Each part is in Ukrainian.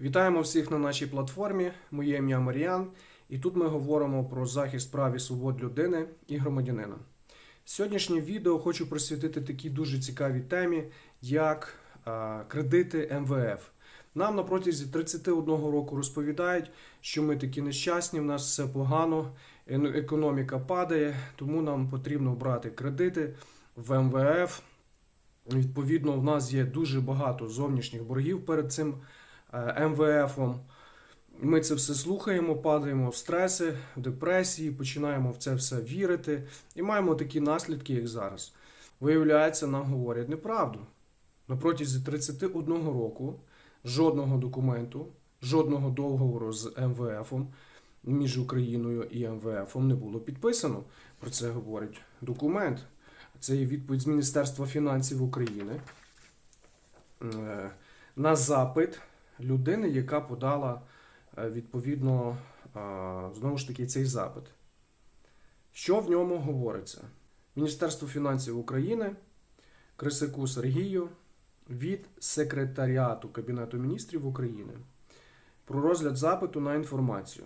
Вітаємо всіх на нашій платформі. Моє ім'я Маріан, і тут ми говоримо про захист прав і свобод людини і громадянина. Сьогоднішнє відео хочу присвятити такій дуже цікавій темі, як кредити МВФ. Нам на протязі 31 року розповідають, що ми такі нещасні, в нас все погано, економіка падає, тому нам потрібно брати кредити в МВФ. Відповідно, в нас є дуже багато зовнішніх боргів перед цим МВФом. Ми це все слухаємо, падаємо в стреси, в депресії, починаємо в це все вірити і маємо такі наслідки, як зараз. Виявляється, нам говорять неправду. На протязі 31 року жодного документу, жодного договору з МВФом між Україною і МВФом не було підписано. Про це говорить документ. Це є відповідь з Міністерства фінансів України е, на запит людини, яка подала е, відповідно е, знову ж таки цей запит. Що в ньому говориться? Міністерство фінансів України, Крисику Сергію від секретаріату Кабінету міністрів України про розгляд запиту на інформацію.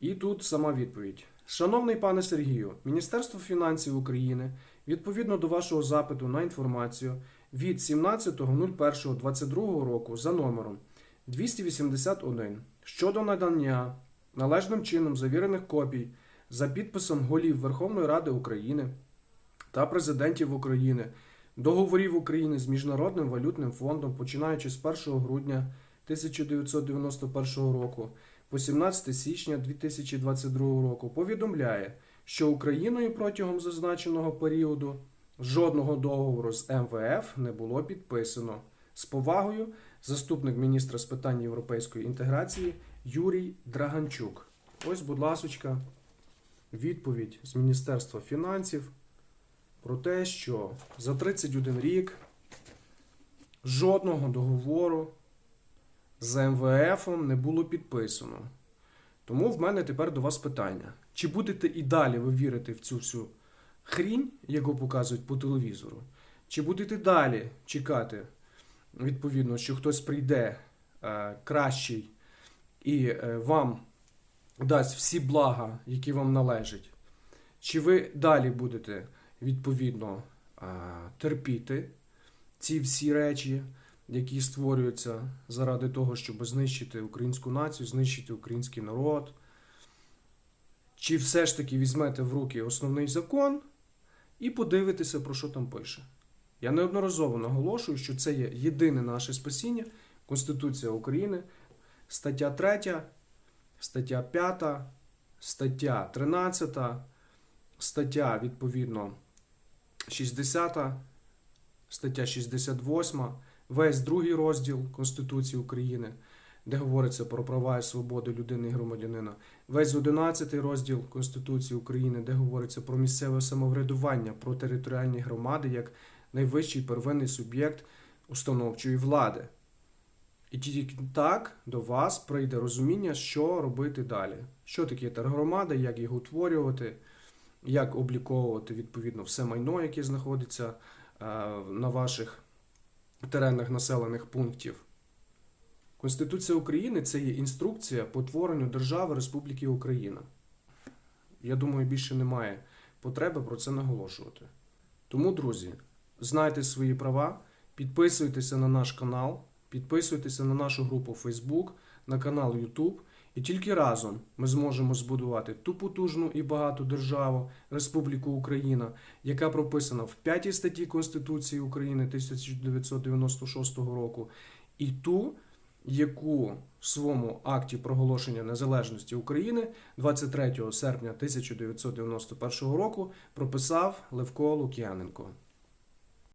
І тут сама відповідь. Шановний пане Сергію, Міністерство фінансів України відповідно до вашого запиту на інформацію від 17.01.22 року за номером 281 щодо надання належним чином завірених копій за підписом голів Верховної Ради України та президентів України договорів України з Міжнародним валютним фондом, починаючи з 1 грудня 1991 року по 17 січня 2022 року, повідомляє, що Україною протягом зазначеного періоду жодного договору з МВФ не було підписано. З повагою, заступник міністра з питань європейської інтеграції Юрій Драганчук. Ось, будь ласочка, відповідь з Міністерства фінансів про те, що за 31 рік жодного договору з МВФом не було підписано. Тому в мене тепер до вас питання: чи будете і далі ви вірити в цю всю хрінь, яку показують по телевізору? Чи будете далі чекати, відповідно, що хтось прийде е, кращий і е, вам дасть всі блага, які вам належать? Чи ви далі будете відповідно е, терпіти ці всі речі, які створюються заради того, щоб знищити українську націю, знищити український народ? Чи все ж таки візьмете в руки основний закон і подивитеся, про що там пише? Я неодноразово наголошую, що це є єдине наше спасіння Конституція України, стаття 3, стаття 5, стаття 13, стаття відповідно 60, стаття 68, весь другий розділ Конституції України, де говориться про права і свободи людини і громадянина, весь 11 розділ Конституції України, де говориться про місцеве самоврядування, про територіальні громади як найвищий первинний суб'єкт установчої влади. І тільки так до вас прийде розуміння, що робити далі. Що таке тергромада, як їх утворювати, як обліковувати відповідно все майно, яке знаходиться е, на ваших теренах населених пунктів. Конституція України це є інструкція по творенню держави Республіки Україна. Я думаю, більше немає потреби про це наголошувати. Тому, друзі, знайте свої права, підписуйтеся на наш канал, підписуйтеся на нашу групу Facebook, на канал YouTube. І тільки разом ми зможемо збудувати ту потужну і багату державу Республіку Україна, яка прописана в 5 статті Конституції України 1996 року, і ту, яку в своєму акті проголошення незалежності України 23 серпня 1991 року прописав Левко Лук'яненко.